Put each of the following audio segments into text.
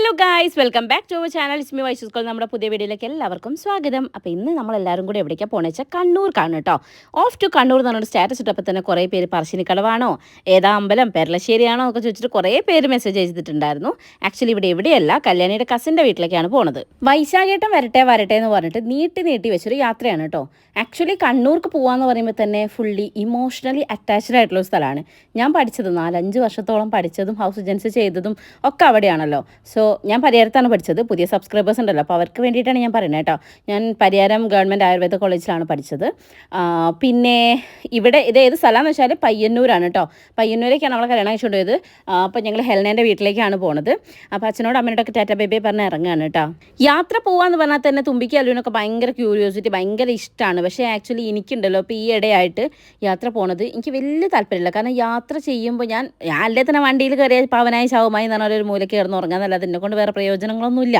Hello guys welcome back to our channel Ismi wise school നമ്മുടെ പുതിയ വീഡിയോയിലേക്ക് എല്ലാവർക്കും സ്വാഗതം. അപ്പോൾ ഇന്ന് നമ്മൾ എല്ലാവരും കൂടി എവിടേക്കാണ് പോകണമെന്ന് വെച്ചാൽ കണ്ണൂർക്കാണ് കേട്ടോ. ഓഫ് ടു കണ്ണൂർ എന്ന് പറഞ്ഞൊരു സ്റ്റാറ്റസ് ഇട്ടപ്പോൾ തന്നെ കുറേ പേര് പറശ്ശിനിക്കടവാണോ ഏതാ അമ്പലം? പെരളശ്ശേരിയാണോ ഒക്കെ ചോദിച്ചിട്ട് കുറേ പേര് മെസ്സേജ് ചെയ്തിട്ടുണ്ടായിരുന്നു. ആക്ച്വലി ഇവിടെ എവിടെയല്ല കല്യാണിയുടെ കസിന്റെ വീട്ടിലേക്കാണ് പോണത്. വൈശാഖേട്ടം വരട്ടെ വരട്ടെ എന്ന് പറഞ്ഞിട്ട് നീട്ടി നീട്ടി വെച്ചൊരു യാത്രയാണ് കേട്ടോ. ആക്ച്വലി കണ്ണൂർക്ക് പോകാമെന്ന് പറയുമ്പോൾ തന്നെ ഫുള്ളി ഇമോഷണലി അറ്റാച്ച്ഡ് ആയിട്ടുള്ള സ്ഥലമാണ്. ഞാൻ പഠിച്ചത് നാലഞ്ച് വർഷത്തോളം പഠിച്ചതും ഹൗസ് ഏജൻസി ചെയ്തതും ഒക്കെ അവിടെയാണല്ലോ. സോ ഞാൻ പരിഹാരത്താണ് പഠിച്ചത്. പുതിയ സബ്സ്ക്രൈബേഴ്സ് ഉണ്ടല്ലോ. അപ്പോൾ അവർക്ക് വേണ്ടിയിട്ടാണ് ഞാൻ പറയുന്നത് കേട്ടോ. ഞാൻ പരിഹാരം ഗവൺമെന്റ് ആയുർവേദ കോളേജിലാണ് പഠിച്ചത്. പിന്നെ ഇവിടെ ഇത് ഏത് സ്ഥലമാണെന്ന് വെച്ചാൽ പയ്യന്നൂരാണ് കേട്ടോ. പയ്യന്നൂരേക്കാണ് നമ്മളെ കല്യാണം കഴിച്ചുകൊണ്ട് പോയത് അപ്പോൾ ഞങ്ങൾ ഹെലനേന്റെ വീട്ടിലേക്കാണ് പോണത്. അപ്പോൾ അച്ഛനോട് അമ്മയോടൊക്കെ ടാറ്റ ബേബി പറഞ്ഞ് ഇറങ്ങുകയാണ് കേട്ടോ. യാത്ര പോകാന്ന് പറഞ്ഞാൽ തന്നെ തുമ്പിക്ക് അല്ലുവിനൊക്കെ ഭയങ്കര ക്യൂരിയോസിറ്റി ഭയങ്കര ഇഷ്ടമാണ് പക്ഷേ ആക്ച്വലി എനിക്കുണ്ടല്ലോ ഇപ്പോൾ ഈ ഇടയായിട്ട് യാത്ര പോണത് എനിക്ക് വലിയ താല്പര്യമില്ല. കാരണം യാത്ര ചെയ്യുമ്പോൾ ഞാൻ ഞാൻ അല്ലേ തന്നെ വണ്ടിയിൽ കയറിയ പാവനായി ശവമായി എന്ന് ഒരു മൂലയ്ക്ക് കിടന്ന് ഉറങ്ങാൻ എന്നെ കൊണ്ട് വേറെ പ്രയോജനങ്ങളൊന്നുമില്ല.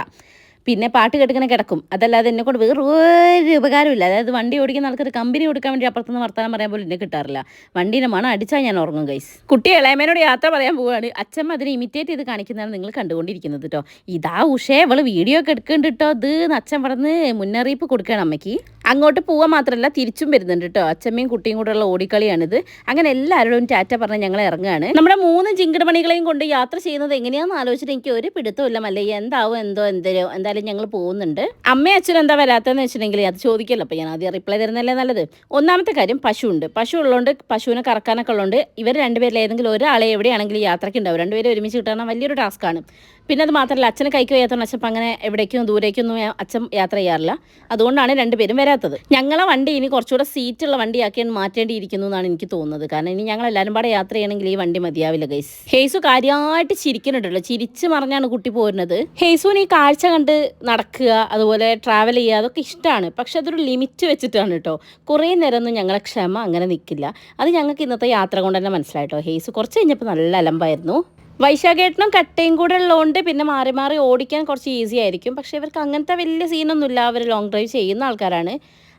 പിന്നെ പാട്ട് കേട്ടിങ്ങനെ കിടക്കും. അതല്ലാതെ എന്നെ കൊണ്ട് വേറെ ഒരു ഉപകാരമില്ല അതായത് വണ്ടി ഓടിക്കുന്ന ആൾക്കൊരു കമ്പനി കൊടുക്കാൻ വേണ്ടി അപ്പുറത്തുനിന്ന് വർത്തമാനം പറയാൻ പോലും എന്നെ കിട്ടാറില്ല. വണ്ടീനെ മണം അടിച്ചാൽ ഞാൻ ഉറങ്ങും ഗൈസ് കുട്ടി ഇളയമേനോട് യാത്ര പറയാൻ പോവുകയാണ്. അച്ഛമ്മ അതിനെ ഇമിറ്റേറ്റ് ചെയ്ത് കാണിക്കുന്നതാണ് നിങ്ങൾ കണ്ടുകൊണ്ടിരിക്കുന്നത് കേട്ടോ ഇതാ ഉഷേ അവൾ വീഡിയോ ഒക്കെ എടുക്കുന്നുണ്ട് കേട്ടോ ഇത് അച്ഛൻ പറഞ്ഞ് മുന്നറിയിപ്പ് കൊടുക്കുകയാണ് അമ്മയ്ക്ക്. അങ്ങോട്ട് പോവാൻ മാത്രമല്ല തിരിച്ചും വരുന്നുണ്ട് കേട്ടോ അച്ഛമ്മയും കുട്ടിയും കൂടെ ഉള്ള ഓടിക്കളിയാണിത്. അങ്ങനെ എല്ലാവരോടും ടാറ്റ പറഞ്ഞ് ഞങ്ങൾ ഇറങ്ങുകയാണ്. നമ്മുടെ മൂന്ന് ചിങ്കിടമണികളെയും കൊണ്ട് യാത്ര ചെയ്യുന്നത് എങ്ങനെയാണെന്ന് ആലോചിച്ചിട്ട് എനിക്ക് ഒരു പിടുത്തമില്ല മല്ലേ എന്താവും എന്തോ എന്തോ എന്തായാലും ഞങ്ങൾ പോകുന്നുണ്ട്. അമ്മയും അച്ഛനും എന്താ വരാത്തതെന്ന് വെച്ചിട്ടുണ്ടെങ്കിൽ അത് ചോദിക്കല്ലോ. അപ്പോൾ ഞാൻ ആദ്യം റിപ്ലൈ തരുന്നല്ലേ നല്ലത്. ഒന്നാമത്തെ കാര്യം പശു ഉണ്ട് പശു ഉള്ളതുകൊണ്ട് പശുവിനെ കറക്കാനൊക്കെ ഉള്ളതുകൊണ്ട് ഇവർ രണ്ടുപേരിൽ ഏതെങ്കിലും ഒരാളെ എവിടെയാണെങ്കിലും യാത്രയ്ക്ക് ഉണ്ടാവും. രണ്ടുപേരും ഒരുമിച്ച് കിട്ടാൻ വലിയൊരു ടാസ്ക്കാണ് പിന്നെ അത് മാത്രമല്ല അച്ഛന് കൈക്ക് വയ്യാത്തതുകൊണ്ട് അച്ഛൻ അങ്ങനെ എവിടേക്കും ദൂരേക്കൊന്നും അച്ഛൻ യാത്ര ചെയ്യാറില്ല. അതുകൊണ്ടാണ് രണ്ടുപേരും വരാത്തത്. ഞങ്ങളെ വണ്ടി ഇനി കുറച്ചുകൂടെ സീറ്റുള്ള വണ്ടിയാക്കിയാണ് മാറ്റേണ്ടിയിരിക്കുന്നു എന്നാണ് എനിക്ക് തോന്നുന്നത്. കാരണം ഇനി ഞങ്ങൾ എല്ലാവരും പാടെ യാത്ര ചെയ്യണമെങ്കിൽ ഈ വണ്ടി മതിയാവില്ല ഗൈസ് ഹേസു കാര്യമായിട്ട് ചിരിക്കുന്നുണ്ടല്ലോ. ചിരിച്ച് മറിഞ്ഞാണ് കുട്ടി പോരുന്നത്. ഹേസുവിന് ഈ കാഴ്ച കണ്ട് നടക്കുക അതുപോലെ ട്രാവൽ ചെയ്യുക അതൊക്കെ ഇഷ്ടമാണ് പക്ഷെ അതൊരു ലിമിറ്റ് വെച്ചിട്ടാണ് കേട്ടോ കുറേ നേരമൊന്നും ഞങ്ങളെ ക്ഷമ അങ്ങനെ നിൽക്കില്ല അത് ഞങ്ങൾക്ക് ഇന്നത്തെ യാത്ര കൊണ്ട് തന്നെ മനസ്സിലായിട്ടോ ഹേസ് കുറച്ച് കഴിഞ്ഞപ്പോൾ നല്ല അലമ്പായിരുന്നു. വൈശാഖേട്ടനും കട്ടയും കൂടെ ഉള്ളതുകൊണ്ട് പിന്നെ മാറി മാറി ഓടിക്കാൻ കുറച്ച് ഈസി ആയിരിക്കും. പക്ഷേ ഇവർക്ക് അങ്ങനത്തെ വലിയ സീനൊന്നുമില്ല അവർ ലോങ് ഡ്രൈവ് ചെയ്യുന്ന ആൾക്കാരാണ്.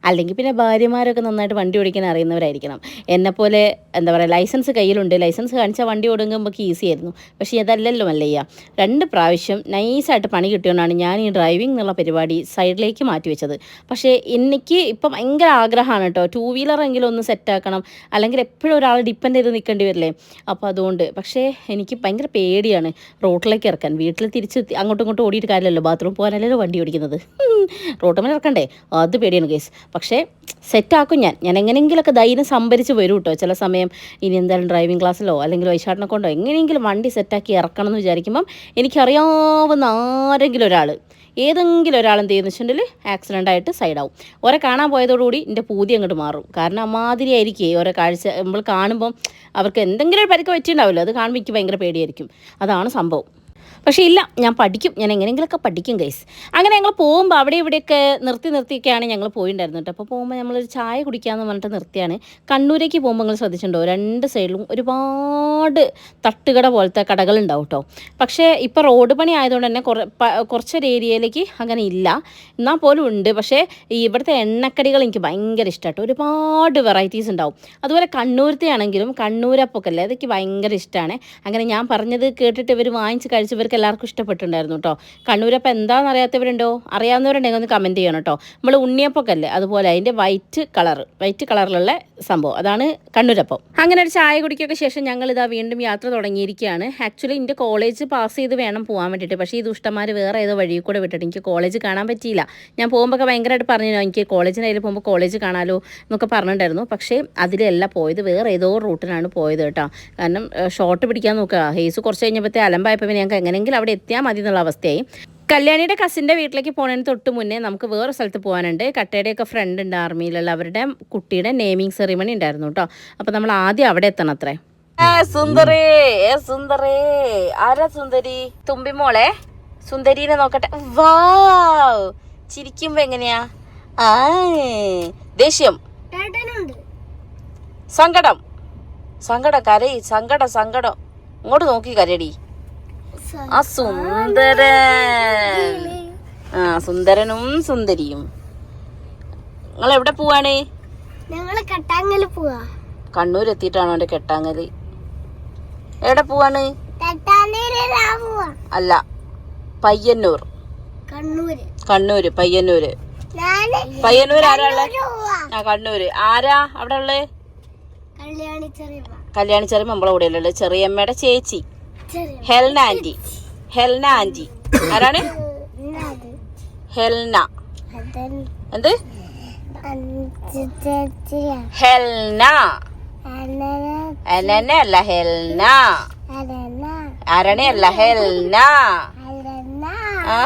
അല്ലെങ്കിൽ പിന്നെ ഭാര്യമാരൊക്കെ നന്നായിട്ട് വണ്ടി ഓടിക്കാൻ അറിയുന്നവരായിരിക്കണം. എന്നെപ്പോലെ എന്താ പറയുക ലൈസൻസ് കയ്യിലുണ്ട്. ലൈസൻസ് കാണിച്ചാൽ വണ്ടി ഓടുമ്പോൾ ഈസി ആയിരുന്നു. പക്ഷേ അതല്ലല്ലോ മല്ലയ്യ. രണ്ട് പ്രാവശ്യം നൈസായിട്ട് പണി കിട്ടിയോണ്ടാണ് ഞാൻ ഈ ഡ്രൈവിംഗ് എന്നുള്ള പരിപാടി സൈഡിലേക്ക് മാറ്റി വെച്ചത്. പക്ഷേ എനിക്ക് ഇപ്പം ഭയങ്കര ആഗ്രഹമാണ് കേട്ടോ. ടൂ വീലറെങ്കിലും ഒന്ന് സെറ്റാക്കണം അല്ലെങ്കിൽ എപ്പോഴും ഒരാൾ ഡിപ്പെൻഡ് ചെയ്ത് നിൽക്കേണ്ടി വരില്ലേ? അപ്പോൾ അതുകൊണ്ട്. പക്ഷേ എനിക്ക് ഭയങ്കര പേടിയാണ് റോട്ടിലേക്ക് ഇറക്കാൻ. വീട്ടിൽ തിരിച്ച് അങ്ങോട്ടും ഇങ്ങോട്ടും ഓടിയിട്ട് കാര്യമല്ലോ ബാത്റൂം പോകാനല്ലല്ലോ വണ്ടി ഓടിക്കുന്നത്. റോട്ടിൽ ഇറക്കണ്ടേ? അത് പേടിയാണ് കേസ് പക്ഷേ സെറ്റാക്കും ഞാൻ. ഞാൻ എങ്ങനെയെങ്കിലുമൊക്കെ ധൈര്യം സംഭരിച്ച് വരും കേട്ടോ ചില സമയം ഇനി എന്തായാലും ഡ്രൈവിംഗ് ക്ലാസ്സിലോ അല്ലെങ്കിൽ വൈശാട്ടിനെ കൊണ്ടോ എങ്ങനെയെങ്കിലും വണ്ടി സെറ്റാക്കി ഇറക്കണം എന്ന് വിചാരിക്കുമ്പം എനിക്കറിയാവുന്ന ആരെങ്കിലും ഒരാൾ ഏതെങ്കിലും ഒരാൾ എന്ത് ചെയ്യുന്ന വെച്ചിട്ടുണ്ടെങ്കിൽ ആക്സിഡന്റ് ആയിട്ട് സൈഡാവും ഓരെ കാണാൻ പോയതോടുകൂടി എന്റെ പൂതി അങ്ങോട്ട് മാറും. കാരണം അമാതിരി ആയിരിക്കേ ഓരോ കാഴ്ച നമ്മൾ കാണുമ്പം അവർക്ക് എന്തെങ്കിലും ഒരു പരിക്ക് പറ്റിയിട്ടുണ്ടാവില്ല? അത് കാണുമ്പോൾ എനിക്ക് ഭയങ്കര പേടിയായിരിക്കും. അതാണ് സംഭവം. പക്ഷേ ഇല്ല ഞാൻ പഠിക്കും. ഞാൻ എങ്ങനെയെങ്കിലുമൊക്കെ പഠിക്കും ഗൈസ് അങ്ങനെ ഞങ്ങൾ പോകുമ്പോൾ അവിടെ ഇവിടെയൊക്കെ നിർത്തി നിർത്തിയൊക്കെയാണ് ഞങ്ങൾ പോയിട്ടുണ്ടായിരുന്നത് കേട്ടോ. അപ്പോൾ പോകുമ്പോൾ നമ്മളൊരു ചായ കുടിക്കാമെന്ന് പറഞ്ഞിട്ട് നിർത്തിയാണ്. കണ്ണൂരേക്ക് പോകുമ്പോൾ നിങ്ങൾ ശ്രദ്ധിച്ചിട്ടുണ്ടോ? രണ്ട് സൈഡിലും ഒരുപാട് തട്ടുകട പോലത്തെ കടകളുണ്ടാവും കേട്ടോ. പക്ഷേ ഇപ്പോൾ റോഡ് പണി ആയതുകൊണ്ട് തന്നെ കുറ കുറച്ചൊരു ഏരിയയിലേക്ക് അങ്ങനെ ഇല്ല. എന്നാൽ പോലും ഉണ്ട്. പക്ഷേ ഇവിടുത്തെ എണ്ണക്കടികൾ എനിക്ക് ഭയങ്കര ഇഷ്ടമാട്ടോ ഒരുപാട് വെറൈറ്റീസ് ഉണ്ടാവും. അതുപോലെ കണ്ണൂരത്തെ ആണെങ്കിലും കണ്ണൂരപ്പൊക്കെ അല്ലേ അതൊക്കെ ഭയങ്കര ഇഷ്ടമാണ് അങ്ങനെ ഞാൻ പറഞ്ഞത് കേട്ടിട്ട് ഇവർ വാങ്ങിച്ച് കഴിച്ചവർക്ക് എല്ലാവർക്കും ഇഷ്ടപ്പെട്ടിട്ടുണ്ടായിരുന്നു കേട്ടോ കണ്ണൂരപ്പം എന്താണെന്ന് അറിയാത്തവരുണ്ടോ അറിയാവുന്നവരുണ്ടെങ്കിൽ ഒന്ന് കമന്റ് ചെയ്യണം കേട്ടോ നമ്മൾ ഉണ്ണിയപ്പൊക്കെ അല്ലേ? അതുപോലെ അതിന്റെ വൈറ്റ് കളർ വൈറ്റ് കളറിലുള്ള സംഭവം. അതാണ് കണ്ണൂരപ്പം. അങ്ങനെ ഒരു ചായ കുടിക്കൊക്കെ ശേഷം ഞങ്ങൾ ഇതാ വീണ്ടും യാത്ര തുടങ്ങിയിരിക്കുകയാണ്. ആക്ച്വലി എന്റെ കോളേജ് പാസ് ചെയ്ത് വേണം പോകാൻ വേണ്ടിയിട്ട്. പക്ഷേ ഈ ദുഷ്ടന്മാർ വേറെ ഏതോ വഴി കൂടെ വിട്ടിട്ട് എനിക്ക് കോളേജ് കാണാൻ പറ്റിയില്ല. ഞാൻ പോകുമ്പോൾ ഭയങ്കരമായിട്ട് പറഞ്ഞു എനിക്ക് കോളേജിന് അതിൽ പോകുമ്പോൾ കോളേജ് കാണാലോ എന്നൊക്കെ പറഞ്ഞിട്ടുണ്ടായിരുന്നു. പക്ഷേ അതിലല്ല പോയത്. വേറെ ഏതോ റൂട്ടിനാണ് പോയത് കേട്ടോ. കാരണം ഷോർട്ട് പിടിക്കാൻ നോക്കുക. ഹേസ് കുറച്ച് കഴിഞ്ഞപ്പോഴത്തെ അലമ്പായപ്പോൾ ഞങ്ങൾക്ക് എങ്ങനെയെങ്കിലും അവിടെ എത്തിയാൽ മതി എന്നുള്ള അവസ്ഥയായി. കല്യാണിയുടെ കസിന്റെ വീട്ടിലേക്ക് പോകുന്നതിന് തൊട്ട് മുന്നേ നമുക്ക് വേറെ സ്ഥലത്ത് പോകാനുണ്ട് കട്ടയുടെയൊക്കെ ഫ്രണ്ട് ഉണ്ട് ആർമിയിലുള്ള. അവരുടെ കുട്ടിയുടെ നെയ്മിങ് സെറിമണി ഉണ്ടായിരുന്നു കേട്ടോ അപ്പോൾ നമ്മൾ ആദ്യം അവിടെ എത്തണം അത്രേ. സുന്ദരേ. സുന്ദരേ. ആരാ സുന്ദരി? തുമ്പിമോളെ സുന്ദരീനെ നോക്കട്ടെ. വാ ചിരിക്കുമ്പോ എങ്ങനെയാ? ആ ദേഷ്യം. സങ്കടം. സങ്കടം കരയി. സങ്കടം സങ്കടം. ഇങ്ങോട്ട് നോക്കി കരടി ആ സുന്ദരൻ. ആ സുന്ദരനും സുന്ദരിയും. നിങ്ങൾ എവിടെ പോവാണ്? ഞങ്ങൾ കട്ടാങ്ങൽ പോവാ. കണ്ണൂർ എത്തിയിട്ടാണോ എന്റെ കെട്ടാങ്ങൽ? എവിടെ പോവാണ്? അല്ല പയ്യന്നൂർ. കണ്ണൂര്. കണ്ണൂര് പയ്യന്നൂര്. പയ്യന്നൂർ ആരാ ഉള്ളത് ആ കണ്ണൂര്. ആരാ അവിടെ ഉള്ളത് കല്യാണി ചെറിയമ്മ കല്യാണി ചെറിയമ്മ നമ്മളെ കൂടെ ഉള്ളത് ചെറിയമ്മയുടെ ചേച്ചി. ഹെൽന ആന്റി ഹെൽന ആന്റി ആരാണ്? ഹെൽന എന്ത്? ഹെൽന അനന അല്ല ഹെൽന ആരണി? അല്ല ഹെൽന അലന ആ.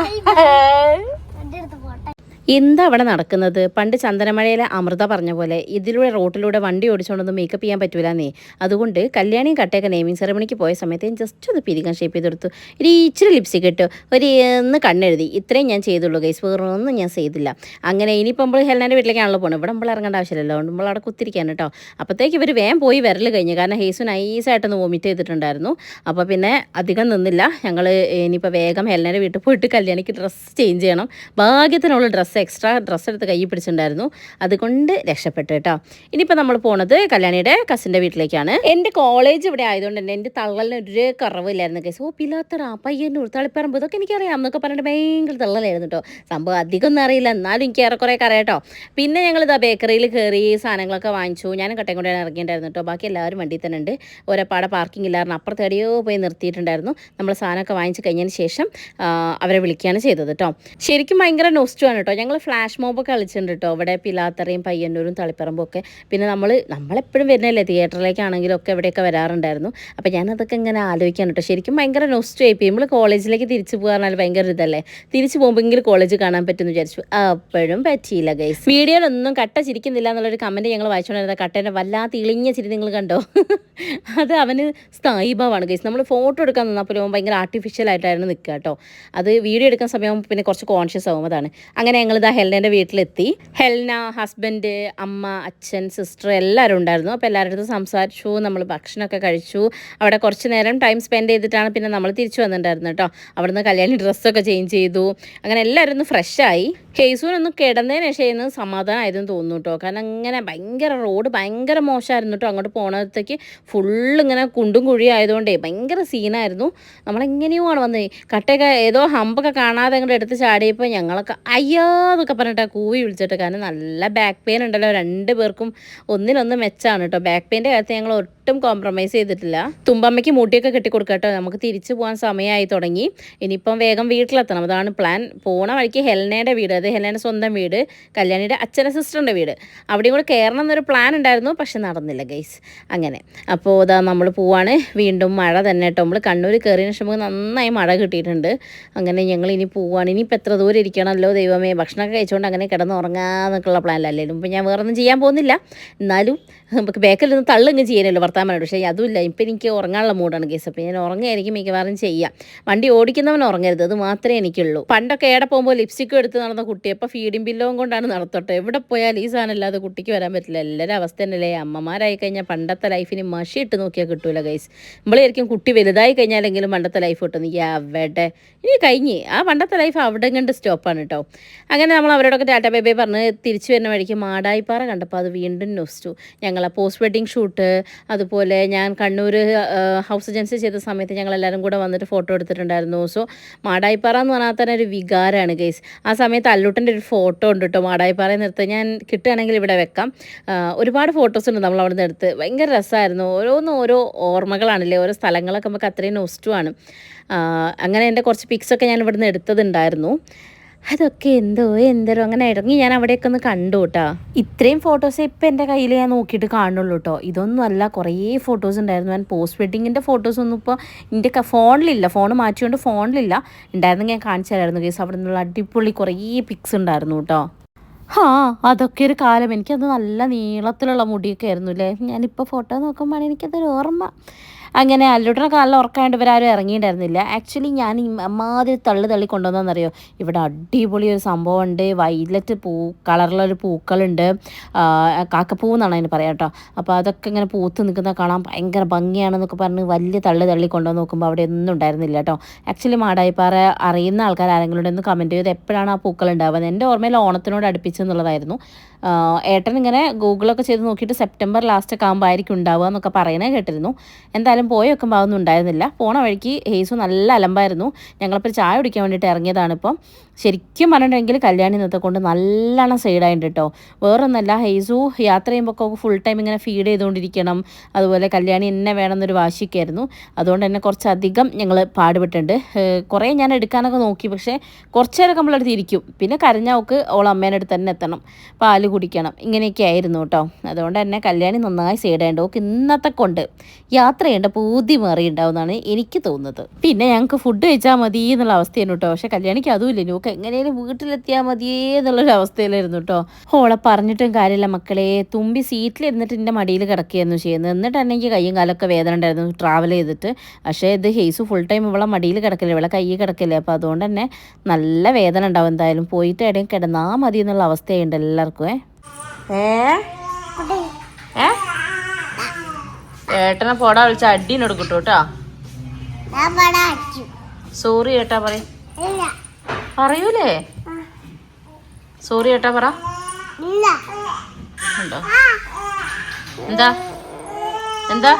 എന്റെ അടുത്ത് പോട്ടെ എന്താ അവിടെ നടക്കുന്നത്? പണ്ട് ചന്ദനമഴയിലെ അമൃത പറഞ്ഞ പോലെ ഇതിലൂടെ റോട്ടിലൂടെ വണ്ടി ഓടിച്ചുകൊണ്ടൊന്നും മേക്കപ്പ് ചെയ്യാൻ പറ്റൂല നീ അതുകൊണ്ട് കല്യാണിയും കട്ടയൊക്കെ നെയ്മിങ് സെറമണിക്ക് പോയ സമയത്ത് ഞാൻ ജസ്റ്റ് ഒന്ന് പിരിക്കാൻ ഷേപ്പ് ചെയ്തെടുത്തു. ഒരു ഇച്ചിരി ലിപ്സ്റ്റിക് ഇട്ടു. ഒരു ഒന്ന് കണ്ണെഴുതി. ഇത്രയും ഞാൻ ചെയ്തുള്ളൂ ഗൈസ് വേറെ ഒന്നും ഞാൻ ചെയ്തില്ല. അങ്ങനെ ഇനിയിപ്പോൾ നമ്മൾ ഹെലന്റെ വീട്ടിലേക്കാണല്ലോ പോകുന്നത് ഇവിടെ നമ്മൾ ഇറങ്ങേണ്ട ആവശ്യമില്ലല്ലോ. നമ്മൾ അവിടെ കുത്തിരിക്കാൻ കേട്ടോ. അപ്പോഴത്തേക്ക് ഇവർ വേഗം പോയി വിരൽ കഴിഞ്ഞു. കാരണം ഹേസു നൈസായിട്ടൊന്ന് വോമിറ്റ് ചെയ്തിട്ടുണ്ടായിരുന്നു. അപ്പോൾ പിന്നെ അധികം നിന്നില്ല. ഞങ്ങൾ ഇനിയിപ്പോൾ വേഗം ഹെലന്റെ വീട്ടിൽ പോയിട്ട് കല്യാണിക്ക് ഡ്രസ്സ് ചേഞ്ച് ചെയ്യണം. ഭാഗ്യത്തിനുള്ള ഡ്രസ്സ് എക്സ്ട്രാ ഡ്രസ്സ് എടുത്ത് കൈ പിടിച്ചിട്ടുണ്ടായിരുന്നു. അതുകൊണ്ട് രക്ഷപ്പെട്ടു കേട്ടോ. ഇനിയിപ്പോൾ നമ്മൾ പോണത് കല്യാണിയുടെ കസിന്റെ വീട്ടിലേക്കാണ്. എന്റെ കോളേജ് ഇവിടെ ആയതുകൊണ്ട് തന്നെ എന്റെ തള്ളലിന് ഒരു കുറവില്ലായിരുന്നു കേസ് ഓ പിലാത്തറ പയ്യന്നൂർ തളിപ്പറമ്പ്. ഇതൊക്കെ എനിക്കറിയാം. എന്നൊക്കെ പറഞ്ഞിട്ട് ഭയങ്കര തള്ളലായിരുന്നു കേട്ടോ. സംഭവം അധികം ഒന്നും അറിയില്ല. എന്നാലും എനിക്ക് ഏറെക്കുറെ കേട്ടോ. പിന്നെ ഞങ്ങൾ ഇതാ ബേക്കറിയിൽ കയറി സാധനങ്ങളൊക്കെ വാങ്ങിച്ചു. ഞാനും കട്ടയും കൊണ്ടാണ് ഇറങ്ങിയിട്ടുണ്ടായിരുന്നു കേട്ടോ. ബാക്കി എല്ലാവരും വണ്ടിയിൽ തന്നെ ഉണ്ട്. ഒരപ്പാടെ പാർക്കിംഗ് ഇല്ലായിരുന്നു. അപ്പുറത്തെടിയോ പോയി നിർത്തിയിട്ടുണ്ടായിരുന്നു. നമ്മൾ സാധനമൊക്കെ വാങ്ങിച്ച് കഴിഞ്ഞതിന് ശേഷം അവരെ വിളിക്കുകയാണ് ചെയ്തത് കേട്ടോ. ശരിക്കും ഭയങ്കര നോസ്റ്റുമാണ് കേട്ടോ. ഞങ്ങൾ ഫ്ലാഷ് മോബൊക്കെ കളിച്ചിട്ടുണ്ട് കേട്ടോ അവിടെ പിലാത്തറയും പയ്യന്നൂരും തളിപ്പറമ്പും ഒക്കെ പിന്നെ നമ്മൾ നമ്മളെപ്പോഴും വരുന്നല്ലേ തിയേറ്ററിലേക്കാണെങ്കിലും ഒക്കെ എവിടെയൊക്കെ വരാറുണ്ടായിരുന്നു. അപ്പോൾ ഞാനതൊക്കെ ഇങ്ങനെ ആലോചിക്കാൻ കേട്ടോ ശരിക്കും ഭയങ്കര നൊസ്റ്റ് ആയി നമ്മൾ കോളേജിലേക്ക് തിരിച്ചു പോകാൻ ഭയങ്കര ഇതല്ലേ തിരിച്ചു പോകുമ്പോൾ കോളേജ് കാണാൻ പറ്റുമെന്ന് വിചാരിച്ചു. അപ്പോഴും പറ്റിയില്ല ഗൈസ് വീഡിയോയിലൊന്നും കട്ട ചിരിക്കുന്നില്ല എന്നുള്ളൊരു കമന്റ് ഞങ്ങൾ വായിച്ചുകൊണ്ടിരുന്നത് കട്ടേന്റെ വല്ലാത്ത ഇളിഞ്ഞ ചിരി നിങ്ങൾ കണ്ടോ? അത് അവന് സ്ഥായിഭാവമാണ് ഗൈസ് നമ്മൾ ഫോട്ടോ എടുക്കാൻ നിന്നപ്പോൾ പോലും ഭയങ്കര ആർട്ടിഫിഷ്യൽ ആയിട്ടായിരുന്നു നിൽക്കുക കേട്ടോ അത് വീഡിയോ എടുക്കുന്ന സമയം പിന്നെ കുറച്ച് കോൺഷ്യസ് ആവും അതാണ് അങ്ങനെ ഞങ്ങൾ ഇതാ ഹെൽനേന്റെ വീട്ടിലെത്തി. ഹെൽന ഹസ്ബൻഡ് അമ്മ അച്ഛൻ സിസ്റ്റർ എല്ലാവരും ഉണ്ടായിരുന്നു. അപ്പോൾ എല്ലാവരുടെ അടുത്ത് സംസാരിച്ചു നമ്മൾ ഭക്ഷണമൊക്കെ കഴിച്ചു. അവിടെ കുറച്ച് നേരം ടൈം സ്പെൻഡ് ചെയ്തിട്ടാണ് പിന്നെ നമ്മൾ തിരിച്ചു വന്നിട്ടുണ്ടായിരുന്നു കേട്ടോ. അവിടുന്ന് കല്യാണി ഡ്രസ്സൊക്കെ ചേഞ്ച് ചെയ്തു. അങ്ങനെ എല്ലാവരും ഒന്ന് ഫ്രഷായി. കേസുവിനൊന്ന് കിടന്നതിന് ശേഷം സമാധാനമായതെന്ന് തോന്നുന്നു കേട്ടോ കാരണം അങ്ങനെ ഭയങ്കര റോഡ് ഭയങ്കര മോശമായിരുന്നു കേട്ടോ അങ്ങോട്ട് പോണത്തേക്ക് ഫുള്ള് ഇങ്ങനെ കുണ്ടും കുഴി ആയതുകൊണ്ടേ ഭയങ്കര സീനായിരുന്നു. നമ്മളെങ്ങനെയോ ആണ് വന്നത് കട്ടയൊക്കെ ഏതോ ഹമ്പൊക്കെ കാണാതെ അങ്ങോട്ട് എടുത്ത് ചാടിയപ്പോൾ ഞങ്ങളൊക്കെ അയ്യോ എന്നൊക്കെ കൂവി വിളിച്ചിട്ട്. കാരണം നല്ല ബാക്ക് പെയിൻ ഉണ്ടല്ലോ. രണ്ട് പേർക്കും ഒന്നിനൊന്ന് മെച്ചാണ് കേട്ടോ ബാക്ക് പെയിന്റെ കാര്യത്തിൽ ഞങ്ങൾ ഒട്ടും കോംപ്രമൈസ് ചെയ്തിട്ടില്ല. തുമ്പമ്മയ്ക്ക് മൂട്ടിയൊക്കെ കെട്ടിക്കൊടുക്കട്ടോ. കേട്ടോ നമുക്ക് തിരിച്ചു പോകാൻ സമയമായി തുടങ്ങി. ഇനിയിപ്പം വേഗം വീട്ടിലെത്തണം. അതാണ് പ്ലാൻ പോണ വഴിക്ക് ഹെലനയുടെ വീട്. അത് ഹെലനയുടെ സ്വന്തം വീട്. കല്യാണിയുടെ അച്ഛന്റെ സിസ്റ്ററിന്റെ വീട്. അവിടെയും കൂടെ കയറണം എന്നൊരു പ്ലാൻ ഉണ്ടായിരുന്നു പക്ഷെ നടന്നില്ല ഗൈസ് അങ്ങനെ. അപ്പോൾ ഇതാ നമ്മൾ പോവാണ്. വീണ്ടും മഴ തന്നെ കേട്ടോ. നമ്മൾ കണ്ണൂർ കയറിയതിന് ശേഷം നമുക്ക് നന്നായി മഴ കിട്ടിയിട്ടുണ്ട്. അങ്ങനെ ഞങ്ങൾ ഇനി പോവാണ്. ഇനിയിപ്പോൾ എത്ര ദൂരം ഇരിക്കണമല്ലോ ദൈവമേ. ഭക്ഷണമൊക്കെ കഴിച്ചുകൊണ്ട് അങ്ങനെ കിടന്നുറങ്ങാന്നൊക്കെയുള്ള പ്ലാനിലല്ലേ ഇപ്പം ഞാൻ വേറെ ഒന്നും ചെയ്യാൻ പോകുന്നില്ല. എന്നാലും നമുക്ക് ബേക്കറിൽ നിന്ന് തള്ളുങ്ങ് ചെയ്യാനല്ലോ വർത്താമാനം പക്ഷേ അതുമില്ല. ഇപ്പം എനിക്ക് ഉറങ്ങാനുള്ള മൂഡാണ് കേസ്. അപ്പോൾ ഞാൻ ഉറങ്ങുകയായിരിക്കും മിക്കവാറും ചെയ്യാം. വണ്ടി ഓടിക്കുന്നവൻ ഉറങ്ങരുത്. അത് മാത്രമേ എനിക്കുള്ളൂ. പണ്ടൊക്കെ ഏടെ പോകുമ്പോൾ ലിപ്സ്റ്റിക്കും എടുത്ത് നടന്ന കുട്ടി. അപ്പോൾ ഫീഡിങ് ബില്ലും കൊണ്ടാണ് നടത്തോട്ടെ. എവിടെ പോയാൽ ഈ സാധനം അല്ലാതെ കുട്ടിക്ക് വരാൻ പറ്റില്ല. എല്ലാവരും അവസ്ഥ തന്നെയല്ലേ. അമ്മമാരായി കഴിഞ്ഞാൽ പണ്ടത്തെ ലൈഫിന് മഷി ഇട്ട് നോക്കിയാൽ കിട്ടൂല ഗൈസ് നമ്മളായിരിക്കും കുട്ടി വലുതായി കഴിഞ്ഞാലെങ്കിലും പണ്ടത്തെ ലൈഫ് കിട്ടുന്നു അവിടെ. ഇനി കഴിഞ്ഞ്. ആ പണ്ടത്തെ ലൈഫ് അവിടെ കണ്ട് സ്റ്റോപ്പാണ് കേട്ടോ അങ്ങനെ നമ്മൾ അവരോടൊക്കെ ടാറ്റാ ബൈ ബൈ പറഞ്ഞ് തിരിച്ചു വരുന്ന വഴിക്ക് മാടായിപ്പാറ കണ്ടപ്പോൾ അത് വീണ്ടും നൊസ്റ്റു ഞങ്ങളെ പോസ്റ്റ് വെഡിങ് ഷൂട്ട് അതുപോലെ ഞാൻ കണ്ണൂർ ഹൗസ് ഏജൻസി ചെയ്ത സമയത്ത് ഞങ്ങൾ എല്ലാവരും കൂടെ വന്നിട്ട് ഫോട്ടോ എടുത്തിട്ടുണ്ടായിരുന്നു. സോ മാടായിപ്പാറ എന്ന് പറഞ്ഞാൽ തന്നെ ഒരു വികാരമാണ് ഗൈസ് ആ സമയത്ത് അല്ലൂട്ടന്റെ ഒരു ഫോട്ടോ ഉണ്ട് കേട്ടോ മാടായിപ്പാറ നിർത്ത് ഞാൻ കിട്ടുകയാണെങ്കിൽ ഇവിടെ വെക്കാം. ഒരുപാട് ഫോട്ടോസ് ഉണ്ട് നമ്മൾ അവിടെ നിന്ന് എടുത്ത്. ഭയങ്കര രസമായിരുന്നു. ഓരോന്നും ഓരോ ഓർമ്മകളാണല്ലേ ഓരോ സ്ഥലങ്ങളൊക്കെ നമുക്ക് അത്രയും നൊസ്റ്റുമാണ് അങ്ങനെ എന്റെ കുറച്ച് പിക്സൊക്കെ ഞാൻ ഇവിടുന്ന് എടുത്തതുണ്ടായിരുന്നു. അതൊക്കെ എന്തോ എന്തോ അങ്ങനെ ഇറങ്ങി ഞാൻ അവിടെയൊക്കെ ഒന്ന് കണ്ടു കേട്ടോ ഇത്രയും ഫോട്ടോസ് ഇപ്പം എന്റെ കയ്യിൽ ഞാൻ നോക്കിയിട്ട് കാണുള്ളൂ കേട്ടോ ഇതൊന്നും അല്ല കുറേ ഫോട്ടോസ് ഉണ്ടായിരുന്നു. ഞാൻ പോസ്റ്റ് വെഡിങ്ങിന്റെ ഫോട്ടോസ് ഒന്നും ഇപ്പോൾ എന്റെ ഫോണിലില്ല. ഫോൺ മാറ്റിക്കൊണ്ട് ഫോണിലില്ല. ഉണ്ടായിരുന്നെങ്കിൽ ഞാൻ കാണിച്ചു തരായിരുന്നു കേസ് അവിടെ നിന്നുള്ള അടിപൊളി കുറേ പിക്സ് ഉണ്ടായിരുന്നു കേട്ടോ ആ അതൊക്കെ ഒരു കാലം. എനിക്കത് നല്ല നീളത്തിലുള്ള മുടിയൊക്കെ ആയിരുന്നു അല്ലേ ഞാനിപ്പോൾ ഫോട്ടോ നോക്കുമ്പോഴാണ് എനിക്കതൊരു ഓർമ്മ. അങ്ങനെ അല്ലുടനെ കാലിൽ ഉറക്കാണ്ട് ഇവരാരും ഇറങ്ങിയിട്ടുണ്ടായിരുന്നില്ല. ആക്ച്വലി ഞാൻ അമ്മാതിരി തള്ളി തള്ളി കൊണ്ടുവന്നറിയോ ഇവിടെ അടിപൊളി ഒരു സംഭവം ഉണ്ട് വൈലറ്റ് പൂ കളറിലൊരു പൂക്കളുണ്ട്. കാക്കപ്പൂ എന്നാണ് അതിന് പറയാം കേട്ടോ. അപ്പോൾ അതൊക്കെ ഇങ്ങനെ പൂത്ത് നിൽക്കുന്ന കാണാൻ ഭയങ്കര ഭംഗിയാണെന്നൊക്കെ പറഞ്ഞ് വലിയ തള്ളി തള്ളി കൊണ്ടുവന്ന് നോക്കുമ്പോൾ അവിടെ ഒന്നും ഉണ്ടായിരുന്നില്ല കേട്ടോ. ആക്ച്വലി മാടായിപ്പാറ അറിയുന്ന ആൾക്കാർ ആരെങ്കിലും ഉണ്ടെന്ന് കമന്റ് ചെയ്ത്. എപ്പോഴാണ് ആ പൂക്കൾ ഉണ്ടാവുന്നത്? എന്റെ ഓർമ്മയിൽ ഓണത്തിനോട് അടുപ്പിച്ചെന്നുള്ളതായിരുന്നു. ഏട്ടൻ ഇങ്ങനെ ഗൂഗിളൊക്കെ ചെയ്ത് നോക്കിയിട്ട് സെപ്റ്റംബർ ലാസ്റ്റ് ഒക്കെ ആകുമ്പോൾ ആയിരിക്കും ഉണ്ടാവുക എന്നൊക്കെ പറയണേ കേട്ടിരുന്നു. എന്തായാലും എന്തായാലും പോയി വെക്കുമ്പോൾ അതൊന്നും ഉണ്ടായിരുന്നില്ല. പോണ വഴിക്ക് ഹേസു നല്ല അലമ്പായിരുന്നു. ഞങ്ങളിപ്പോൾ ചായ കുടിക്കാൻ വേണ്ടിയിട്ട് ഇറങ്ങിയതാണ് ഇപ്പം. ശരിക്കും പറഞ്ഞിട്ടുണ്ടെങ്കിൽ കല്യാണി ഇന്നത്തെ കൊണ്ട് നല്ലോണം സൈഡായിട്ട് കേട്ടോ വേറൊന്നല്ല ഹേസു യാത്ര ചെയ്യുമ്പോൾ ഫുൾ ടൈം ഇങ്ങനെ ഫീഡ് ചെയ്തുകൊണ്ടിരിക്കണം. അതുപോലെ കല്യാണി എന്നെ വേണമെന്നൊരു വാശിയൊക്കെ ആയിരുന്നു അതുകൊണ്ട് തന്നെ കുറച്ചധികം ഞങ്ങൾ പാടുപെട്ടുണ്ട് കുറേ ഞാൻ എടുക്കാനൊക്കെ നോക്കി പക്ഷേ കുറച്ച് നേരം നമ്മളടുത്ത് ഇരിക്കും. പിന്നെ കരഞ്ഞവക്ക് ഓൾ അമ്മേന്റെ അടുത്ത് തന്നെ എത്തണം. പാൽ കുടിക്കണം. ഇങ്ങനെയൊക്കെ ആയിരുന്നു കേട്ടോ അതുകൊണ്ട് തന്നെ കല്യാണി നന്നായി സൈഡായിട്ട് ഓക്ക് ഇന്നത്തെ കൊണ്ട് യാത്ര ചെയ്യേണ്ട പൂതി മാറിയിട്ടുണ്ടാവുമെന്നാണ് എനിക്ക് തോന്നുന്നത്. പിന്നെ ഞങ്ങൾക്ക് ഫുഡ് കഴിച്ചാൽ മതി എന്നുള്ള അവസ്ഥയായിരുന്നു കേട്ടോ പക്ഷേ കല്യാണിക്ക് അതുമില്ല. നോക്ക് എങ്ങനെയും വീട്ടിലെത്തിയാൽ മതിയേ എന്നുള്ളൊരു അവസ്ഥയിലായിരുന്നു കേട്ടോ ഓളെ പറഞ്ഞിട്ടും കാര്യമില്ല മക്കളെ. തുമ്പി സീറ്റിലിരുന്നിട്ട് എന്റെ മടിയിൽ കിടക്കുകയായിരുന്നു ചെയ്യുന്നത്. എന്നിട്ട് തന്നെ എനിക്ക് കയ്യും കാലൊക്കെ വേദന ഉണ്ടായിരുന്നു ട്രാവൽ ചെയ്തിട്ട്. പക്ഷേ ഇത് ഹെയ്സ് ഫുൾ ടൈം ഇവളെ മടിയിൽ കിടക്കില്ല ഇവളെ കൈ കിടക്കില്ല. അപ്പോൾ അതുകൊണ്ട് തന്നെ നല്ല വേദന ഉണ്ടാവും എന്തായാലും. പോയിട്ട് എവിടെയും കിടന്നാൽ മതി എന്നുള്ള അവസ്ഥയുണ്ട് എല്ലാവർക്കും ഏ? ഏട്ടനെ പോടാ വിളിച്ച അടീനെടുക്കട്ടോ കേട്ടോ സോറി ഏട്ടാ പറയും. പറയൂലേ? സോറി ഏട്ടാ പറ. ഇല്ല. ഉണ്ടോ? എന്താ? എന്താ?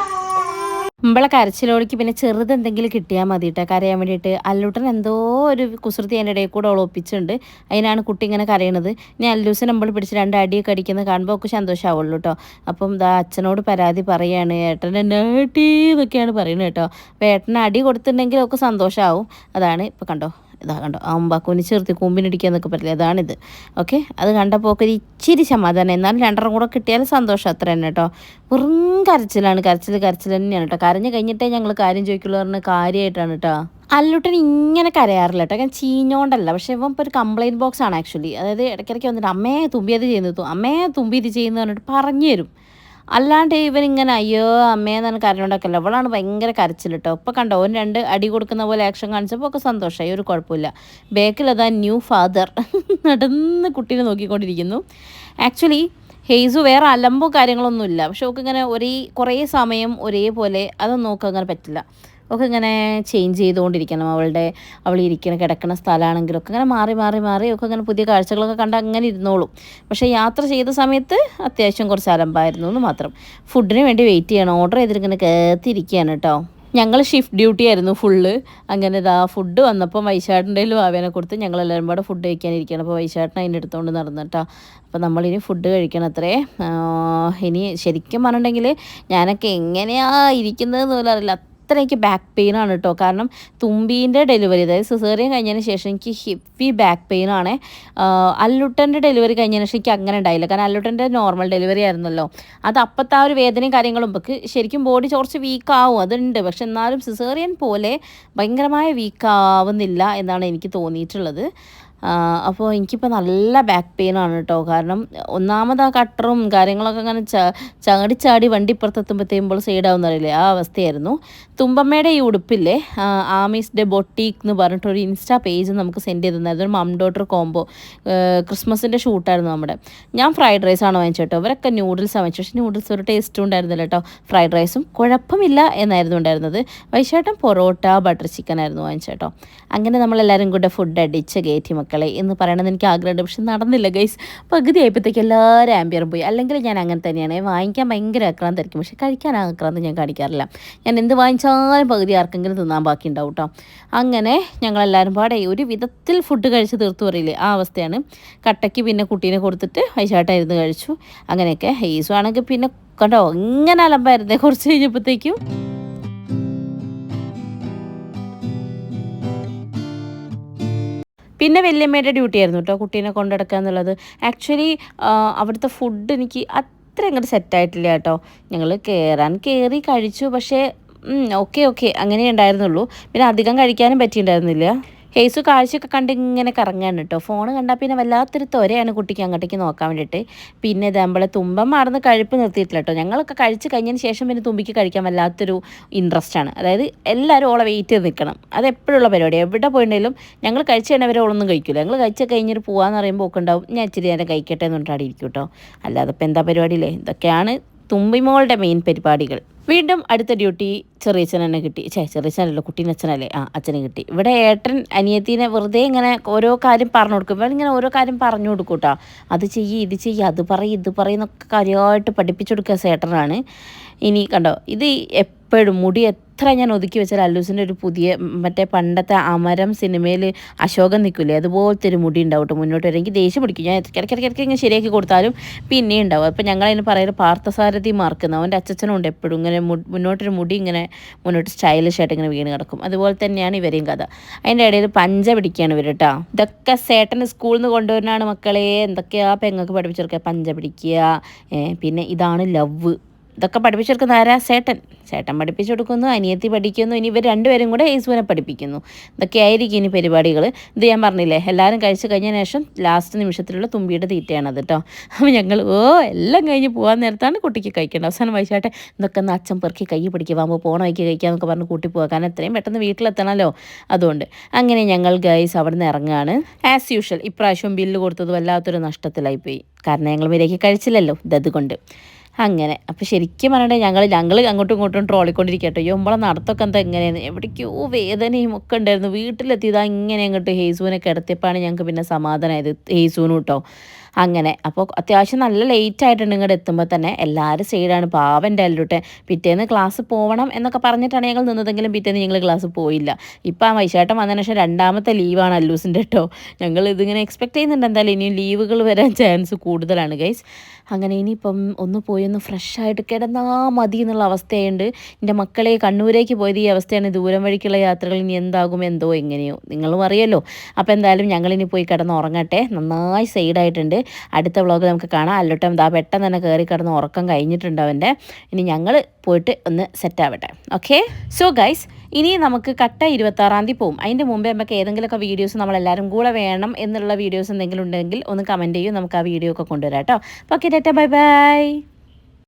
നമ്മളെ കരച്ചിലോടിക്ക് പിന്നെ ചെറുത് എന്തെങ്കിലും കിട്ടിയാൽ മതി കേട്ടോ കരയാൻ വേണ്ടിയിട്ട് അല്ലൂട്ടൻ എന്തോ ഒരു കുസൃതി അതിന്റെ ഇടയിൽ കൂടെ ഒളിപ്പിച്ചിട്ടുണ്ട് അതിനാണ് കുട്ടി ഇങ്ങനെ കരയണത്. ഞാൻ അല്ലൂസിനെ നമ്മൾ പിടിച്ച് രണ്ട് അടിയൊക്കെ അടിക്കുന്നത് കാണുമ്പോൾ ഒക്കെ സന്തോഷമാവുള്ളൂ കേട്ടോ അപ്പം ദാ അച്ഛനോട് പരാതി പറയാണ് ഏട്ടൻ എന്നെ ഏട്ടി എന്നൊക്കെയാണ് പറയുന്നത് കേട്ടോ അപ്പോൾ ഏട്ടന് അടി കൊടുത്തിട്ടുണ്ടെങ്കിൽ ഒക്കെ സന്തോഷമാവും അതാണ് ഇപ്പോൾ കണ്ടോ? ഇതാ കണ്ടോ അമ്പാക്കൂന് ചെറുത്തി കൂമ്പിനിടിക്കുക എന്നൊക്കെ പറ്റില്ല അതാണിത്. ഓക്കെ അത് കണ്ടപ്പോൾ ഒക്കെ ഇച്ചിരി സമാധാനം. എന്നാലും രണ്ടെണ്ണം കൂടെ കിട്ടിയാലും സന്തോഷം അത്ര തന്നെ കേട്ടോ. വെറും കരച്ചിലാണ് കരച്ചിൽ കരച്ചിൽ തന്നെയാണ് കേട്ടോ. കരഞ്ഞ് കഴിഞ്ഞിട്ടേ ഞങ്ങൾ കാര്യം ചോദിക്കുള്ളൂ പറഞ്ഞ കാര്യമായിട്ടാണ് കേട്ടോ. അല്ലുട്ടൻ ഇങ്ങനെ കരയാറില്ല കേട്ടോ. ഞാൻ ചീഞ്ഞോണ്ടല്ല പക്ഷെ ഇവൻ ഇപ്പോൾ ഒരു കംപ്ലയിന്റ് ബോക്സ് ആണ് ആക്ച്വലി അതായത് ഇടയ്ക്കിടയ്ക്ക് വന്നിട്ട് അമ്മേ തുമ്പി അത് ചെയ്യുന്നത് അമ്മേ തുമ്പി ഇത് ചെയ്യുന്നത് പറഞ്ഞിട്ട് പറഞ്ഞു തരും. അല്ലാണ്ട് ഇവൻ ഇങ്ങനെ അയ്യോ അമ്മയെന്ന് പറഞ്ഞ് കരഞ്ഞോണ്ടൊക്കെയല്ല അവളാണ് ഭയങ്കര കരച്ചിൽ കേട്ടോ ഇപ്പോൾ കണ്ടോ ഓൻ രണ്ട് അടി കൊടുക്കുന്ന പോലെ ആക്ഷൻ കാണിച്ചപ്പോൾ ഒക്കെ സന്തോഷമായി ഒരു കുഴപ്പമില്ല. ബേക്കിൽ അതാ ന്യൂ ഫാദർ നടന്ന് കുട്ടീനെ നോക്കിക്കൊണ്ടിരിക്കുന്നു. ആക്ച്വലി ഹെയ്സു വേറെ അലമ്പോ കാര്യങ്ങളൊന്നുമില്ല. പക്ഷെ ഓക്ക് ഇങ്ങനെ ഒരേ കുറേ സമയം ഒരേപോലെ അതൊന്നും നോക്കാൻ പറ്റില്ല. ഒക്കെ ഇങ്ങനെ ചേഞ്ച് ചെയ്തുകൊണ്ടിരിക്കണം. അവളുടെ അവൾ ഇരിക്കുന്ന കിടക്കുന്ന സ്ഥലമാണെങ്കിലും ഒക്കെ ഇങ്ങനെ മാറി മാറി മാറി ഒക്കെ ഇങ്ങനെ പുതിയ കാഴ്ചകളൊക്കെ കണ്ട് അങ്ങനെ ഇരുന്നോളും. പക്ഷേ യാത്ര ചെയ്ത സമയത്ത് അത്യാവശ്യം കുറച്ച് അലമ്പായിരുന്നു എന്ന് മാത്രം. ഫുഡിന് വേണ്ടി വെയിറ്റ് ചെയ്യണം. ഓർഡർ ചെയ്തിരിക്കുന്ന കയത്തിരിക്കുകയാണ് കേട്ടോ. ഞങ്ങൾ ഷിഫ്റ്റ് ഡ്യൂട്ടി ആയിരുന്നു ഫുള്ള് അങ്ങനെ ഇതാ ഫുഡ് വന്നപ്പോൾ വൈശാട്ടിന്റെയിലും ആവേനെ കൊടുത്ത് ഞങ്ങൾ എല്ലാവരും കൂടെ ഫുഡ് കഴിക്കാനിരിക്കുകയാണ്. അപ്പോൾ വൈശാട്ടൻ അതിന്റെ അടുത്തുകൊണ്ട് നടന്നിട്ടാ അപ്പോൾ നമ്മളിനി ഫുഡ് കഴിക്കണം അത്രേ. ഇനി ശരിക്കും പറഞ്ഞിട്ടുണ്ടെങ്കിൽ ഞാനൊക്കെ എങ്ങനെയാണ് ഇരിക്കുന്നതെന്ന് പോലും അറിയില്ല. അത്ര എനിക്ക് ബാക്ക് പെയിൻ ആണ് കേട്ടോ കാരണം തുമ്പീന്റെ ഡെലിവറി അതായത് സിസേറിയൻ കഴിഞ്ഞതിന് ശേഷം എനിക്ക് ഹെവി ബാക്ക് പെയിൻ ആണ്. അല്ലുട്ടന്റെ ഡെലിവറി കഴിഞ്ഞതിന് ശേഷം എനിക്ക് അങ്ങനെ ഉണ്ടായില്ല. കാരണം അല്ലുട്ടന്റെ നോർമൽ ഡെലിവറി ആയിരുന്നല്ലോ. അത് അപ്പത്തെ ആ ഒരു വേദനയും കാര്യങ്ങളും നമുക്ക് ശരിക്കും ബോഡി കുറച്ച് വീക്ക് ആവും. അതുണ്ട്. പക്ഷെ എന്നാലും സിസേറിയൻ പോലെ ഭയങ്കരമായ വീക്ക് ആവുന്നില്ല എന്നാണ് എനിക്ക് തോന്നിയിട്ടുള്ളത്. അപ്പോൾ എനിക്കിപ്പോൾ നല്ല ബാക്ക് പെയിൻ ആണ് കേട്ടോ കാരണം ഒന്നാമത് ആ കട്ടറും കാര്യങ്ങളൊക്കെ അങ്ങനെ ചാടി ചാടി വണ്ടി ഇപ്പുറത്തെത്തുമ്പോഴത്തേമ്പോൾ സൈഡാവുന്ന അറിയില്ലേ ആ അവസ്ഥയായിരുന്നു. തുമ്പമ്മയുടെ ഈ ഉടുപ്പില്ലേ? ആമീസ് ഡെ ബൊട്ടീക്ക് എന്ന് പറഞ്ഞിട്ടൊരു ഇൻസ്റ്റാ പേജ് നമുക്ക് സെൻഡ് ചെയ്തിട്ടുണ്ടായിരുന്നു. ഒരു മം ഡോട്ടർ കോംബോ. ക്രിസ്മസിന്റെ ഷൂട്ടായിരുന്നു നമ്മുടെ. ഞാൻ ഫ്രൈഡ് റൈസ് ആണ് വാങ്ങിച്ചത് കേട്ടോ ഇവരൊക്കെ ന്യൂഡിൽസ് വാങ്ങിച്ചു പക്ഷേ ന്യൂഡിൽസ് ഒരു ടേസ്റ്റും ഉണ്ടായിരുന്നില്ല കേട്ടോ. ഫ്രൈഡ് റൈസും കുഴപ്പമില്ല എന്നായിരുന്നു ഉണ്ടായിരുന്നത്. വൈശേട്ടൻ പൊറോട്ട ബട്ടർ ചിക്കൻ ആയിരുന്നു വാങ്ങിച്ചത് കേട്ടോ അങ്ങനെ നമ്മളെല്ലാവരും കൂടെ ഫുഡ് അടിച്ച് കയറ്റി മക്കളെ. എന്ന് പറയണമെന്ന് എനിക്ക് ആഗ്രഹമുണ്ട്. പക്ഷെ നടന്നില്ല ഗൈസ് പകുതി ആയപ്പോഴത്തേക്ക് എല്ലാവരും ആംബിയറും പോയി. അല്ലെങ്കിൽ ഞാൻ അങ്ങനെ തന്നെയാണ്. വാങ്ങിക്കാൻ ഭയങ്കര ആക്രാന്തായിരിക്കും. പക്ഷെ കഴിക്കാൻ ആക്രാന്ത് ഞാൻ കാണിക്കാറില്ല. ഞാൻ എന്ത് വാങ്ങിച്ചാലും പകുതി ആർക്കെങ്കിലും തിന്നാൻ ബാക്കി ഉണ്ടാവും കേട്ടോ അങ്ങനെ ഞങ്ങളെല്ലാവരും പാടെ ഒരു വിധത്തിൽ ഫുഡ് കഴിച്ച് തീർത്തു പറയില്ലേ ആ അവസ്ഥയാണ്. കട്ടയ്ക്ക് പിന്നെ കുട്ടീനെ കൊടുത്തിട്ട് വൈശാട്ടായിരുന്നു കഴിച്ചു. അങ്ങനെയൊക്കെ ഹേസു ആണെങ്കിൽ പിന്നെ കണ്ടോ ഇങ്ങനെ അലമ്പായിരുന്നേ കുറച്ച് കഴിഞ്ഞപ്പോഴത്തേക്കും. പിന്നെ വല്യമ്മയുടെ ഡ്യൂട്ടി ആയിരുന്നു കേട്ടോ കുട്ടീനെ കൊണ്ടെടുക്കുക എന്നുള്ളത്. ആക്ച്വലി അവിടുത്തെ ഫുഡ് എനിക്ക് അത്ര അങ്ങോട്ട് സെറ്റായിട്ടില്ല കേട്ടോ ഞങ്ങൾ കയറാൻ കയറി കഴിച്ചു പക്ഷേ ഓക്കെ ഓക്കെ അങ്ങനെ ഉണ്ടായിരുന്നുള്ളൂ. പിന്നെ അധികം കഴിക്കാനും പറ്റിയിട്ടുണ്ടായിരുന്നില്ല. ഹേസു കാഴ്ചയൊക്കെ കണ്ട് ഇങ്ങനെ കറങ്ങാണ് കേട്ടോ ഫോൺ കണ്ടാൽ പിന്നെ വല്ലാത്തൊരു തൊരയാണ് കുട്ടിക്ക് അങ്ങോട്ടേക്ക് നോക്കാൻ വേണ്ടിയിട്ട് പിന്നെ ഇത് നമ്മളെ തുമ്പം മാറുന്ന കഴിപ്പ് നിർത്തിയിട്ടില്ല കേട്ടോ ഞങ്ങളൊക്കെ കഴിച്ച് കഴിഞ്ഞതിന് ശേഷം പിന്നെ തുമ്പിക്ക് കഴിക്കാൻ വല്ലാത്തൊരു ഇൻട്രസ്റ്റ് ആണ്. അതായത് എല്ലാവരും ഓളെ വെയിറ്റ് ചെയ്ത് നിൽക്കണം അത് എപ്പോഴുള്ള പരിപാടി. എവിടെ പോയിട്ടുണ്ടെങ്കിലും ഞങ്ങൾ കഴിച്ച് കഴിഞ്ഞവരെ ഓളൊന്നും കഴിക്കില്ല ഞങ്ങൾ കഴിച്ച് കഴിഞ്ഞിട്ട് പോകാമെന്ന് പറയുമ്പോൾ ഒക്കെ ഉണ്ടാവും ഞാൻ ഇച്ചിരി നേരം കഴിക്കട്ടെ എന്ന് പറഞ്ഞിട്ടാണ് ഇരിക്കും കേട്ടോ അല്ലാതെ ഇപ്പം എന്താ പരിപാടിയില്ലേ ഇതൊക്കെയാണ് തുമ്പിമോളുടെ മെയിൻ പരിപാടികൾ. വീണ്ടും അടുത്ത ഡ്യൂട്ടി ചെറിയച്ഛൻ തന്നെ കിട്ടി. ചേ ചെറിയച്ഛനല്ലോ കുട്ടീന്റെ അച്ഛനല്ലേ ആ അച്ഛനെ കിട്ടി. ഇവിടെ ഏട്ടൻ അനിയത്തിനെ വെറുതെ ഇങ്ങനെ ഓരോ കാര്യം പറഞ്ഞു കൊടുക്കും. ഇവൻ ഇങ്ങനെ ഓരോ കാര്യം പറഞ്ഞു കൊടുക്കും കേട്ടോ അത് ചെയ്യ് ഇത് ചെയ്യ് അത് പറയും ഇത് പറയുന്നൊക്കെ കാര്യമായിട്ട് പഠിപ്പിച്ചു കൊടുക്കുക സേട്ടനാണ് ഇനി കണ്ടോ ഇത് എപ്പോഴും മുടി എത്ര ഞാൻ ഒതുക്കി വെച്ചാൽ അല്ലൂസിന്റെ ഒരു പുതിയ മറ്റേ പണ്ടത്തെ അമരം സിനിമയിൽ അശോകം നിൽക്കില്ലേ? അതുപോലത്തെ ഒരു മുടി ഉണ്ടാവും മുന്നോട്ട് വരെ. എനിക്ക് ദേഷ്യം പിടിക്കും. ഞാൻ ഇടയ്ക്കിടയ്ക്ക് ഇങ്ങനെ ശരിയാക്കി കൊടുത്താലും പിന്നെയും ഉണ്ടാവും. അപ്പോൾ ഞങ്ങളതിന് പറയുന്നത് പാർത്ഥസാരഥി മാർക്കുന്ന അവന്റെ അച്ഛനും ഉണ്ട് എപ്പോഴും. ഇങ്ങനെ മുന്നോട്ടൊരു മുടി ഇങ്ങനെ മുന്നോട്ട് സ്റ്റൈലിഷ് ആയിട്ട് ഇങ്ങനെ വീണ് കിടക്കും. അതുപോലെ തന്നെയാണ് ഇവരെയും കഥ. അതിന്റെ ഇടയിൽ പഞ്ച പിടിക്കുകയാണ് ഇവർ കേട്ടോ. ഇതൊക്കെ സേട്ടന് സ്കൂളിൽ നിന്ന് കൊണ്ടുവരുന്നതാണ് മക്കളെ. എന്തൊക്കെയാ പെങ്ങൾക്ക് പഠിപ്പിച്ചെടുക്കുക? പഞ്ച പിടിക്കുക. പിന്നെ ഇതാണ് ലവ് ഇതൊക്കെ പഠിപ്പിച്ചെടുക്കുന്ന ആരാ? ചേട്ടൻ ചേട്ടൻ പഠിപ്പിച്ചു കൊടുക്കുന്നു അനിയത്തി പഠിക്കുന്നു ഇനി ഇവർ രണ്ടുപേരും കൂടെ യേസുവിനെ പഠിപ്പിക്കുന്നു. ഇതൊക്കെ ആയിരിക്കും ഇനി പരിപാടികൾ ഇത് ഞാൻ പറഞ്ഞില്ലേ എല്ലാവരും കഴിച്ചു കഴിഞ്ഞ ശേഷം ലാസ്റ്റ് നിമിഷത്തിലുള്ള തുമ്പിയുടെ തീറ്റയാണത് കേട്ടോ അപ്പോൾ ഞങ്ങൾ ഓ എല്ലാം കഴിഞ്ഞ് പോകാൻ നേരത്താണ് കുട്ടിക്ക് കഴിക്കേണ്ടത്. അവസാനം വൈശാട്ടെ ഇതൊക്കെ ഒന്ന് അച്ഛൻ പെറുക്കി കൈ പിടിക്കുക പോകുമ്പോൾ പോണ വയ്ക്ക് കഴിക്കാന്നൊക്കെ പറഞ്ഞ് കൂട്ടി പോകാൻ കാരണം എത്രയും പെട്ടെന്ന് വീട്ടിലെത്തണമല്ലോ അതുകൊണ്ട് അങ്ങനെ ഞങ്ങൾ ഗൈസ് അവിടെ നിന്ന് ഇറങ്ങുകയാണ് ആസ് യൂഷ്വൽ ഇപ്രാവശ്യം ബില്ല് കൊടുത്തത് വല്ലാത്തൊരു നഷ്ടത്തിലായിപ്പോയി കാരണം ഞങ്ങൾ മര്യാദയ്ക്ക് കഴിച്ചില്ലല്ലോ ഇതതുകൊണ്ട്. അങ്ങനെ. അപ്പോൾ ശരിക്കും പറഞ്ഞാൽ ഞങ്ങൾ ഞങ്ങൾ അങ്ങോട്ടും ഇങ്ങോട്ടും ട്രോളിക്കൊണ്ടിരിക്കട്ടോ നമ്മളെ നടത്തൊക്കെ എന്താ എങ്ങനെയാണ് എവിടേക്കോ വേദനയും ഒക്കെ ഉണ്ടായിരുന്നു. വീട്ടിലെത്തിയതാ ഇങ്ങനെ അങ്ങോട്ട് ഹേസുവിനെ കിടത്തിയപ്പോഴാണ് ഞങ്ങൾക്ക് പിന്നെ സമാധാനമായത്. ഹേസുവിനും കേട്ടോ അങ്ങനെ. അപ്പോൾ അത്യാവശ്യം നല്ല ലേറ്റ് ആയിട്ടുണ്ട് ഇങ്ങോട്ട് എത്തുമ്പോൾ തന്നെ. എല്ലാവരും സൈഡാണ് പാവന്റെ അല്ലൂട്ടെ പിറ്റേന്ന് ക്ലാസ് പോകണം എന്നൊക്കെ പറഞ്ഞിട്ടാണ് ഞങ്ങൾ നിന്നതെങ്കിലും പിറ്റേന്ന് ഞങ്ങൾ ക്ലാസ് പോയില്ല. ഇപ്പം ആ വൈശാട്ടം വന്നതിന് ശേഷം രണ്ടാമത്തെ ലീവാണ് അല്ലൂസിന്റെ കേട്ടോ ഞങ്ങൾ ഇതിങ്ങനെ എക്സ്പെക്ട് ചെയ്യുന്നുണ്ട് എന്തായാലും ഇനിയും ലീവുകൾ വരാൻ ചാൻസ് കൂടുതലാണ് ഗൈസ് അങ്ങനെ ഇനിയിപ്പം ഒന്ന് പോയി ഒന്ന് ഫ്രഷായിട്ട് കിടന്നാൽ കിടന്നാ മതി എന്നുള്ള അവസ്ഥയുണ്ട് എന്റെ മക്കളെ കണ്ണൂരേക്ക് പോയത് ഈ അവസ്ഥയാണ്. ദൂരം വഴിക്കുള്ള യാത്രകൾ ഇനി എന്താകും എന്തോ എങ്ങനെയോ നിങ്ങളും അറിയല്ലോ. അപ്പോൾ എന്തായാലും ഞങ്ങളിനി പോയി കിടന്ന് ഉറങ്ങട്ടെ. നന്നായി സൈഡായിട്ടുണ്ട് അടുത്ത വ്ളോഗ് നമുക്ക് കാണാം. അല്ലോട്ടം ദാ പെട്ടെന്ന് തന്നെ കയറി കിടന്ന് ഉറക്കം കഴിഞ്ഞിട്ടുണ്ട് അവന്റെ. ഇനി ഞങ്ങൾ പോയിട്ട് ഒന്ന് സെറ്റാവട്ടെ ഓക്കെ സോ ഗൈസ് ഇനി നമുക്ക് കട്ട ഇരുപത്താറാം തീയതി പോകും അതിന്റെ മുമ്പേ നമുക്ക് ഏതെങ്കിലുമൊക്കെ വീഡിയോസ് നമ്മളെല്ലാവരും കൂടെ വേണം എന്നുള്ള വീഡിയോസ് എന്തെങ്കിലും ഉണ്ടെങ്കിൽ ഒന്ന് കമന്റ് ചെയ്യും. നമുക്ക് ആ വീഡിയോ ഒക്കെ കൊണ്ടുവരാം കേട്ടോ. Okay Tata bye bye